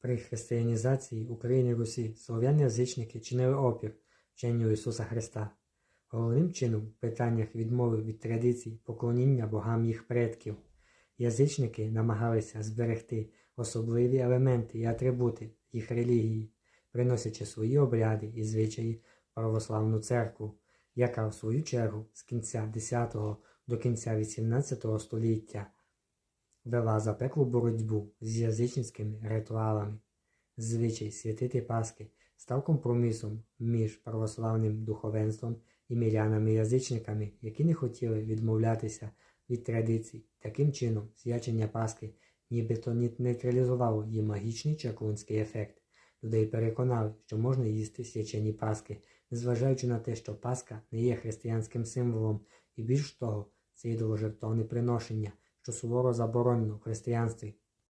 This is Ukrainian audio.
При християнізації України Русі слов'яни-язичники чинили опір вченню Ісуса Христа. Головним чином в питаннях відмови від традицій поклоніння богам їх предків. Язичники намагалися зберегти особливі елементи і атрибути їх релігії, приносячи свої обряди і звичаї в православну церкву, яка в свою чергу з кінця X до кінця XVIII століття вела запеклу боротьбу з язичницькими ритуалами. Звичай святити Пасхи став компромісом між православним духовенством і мірянами-язичниками, які не хотіли відмовлятися від традицій. Таким чином, свячення Пасхи нібито нейтралізувало її магічний чаклунський ефект. Людей переконали, що можна їсти свячені Пасхи, незважаючи на те, що Пасха не є християнським символом, і більш того, це ідоложертовне приношення, що суворо заборонено в християнстві.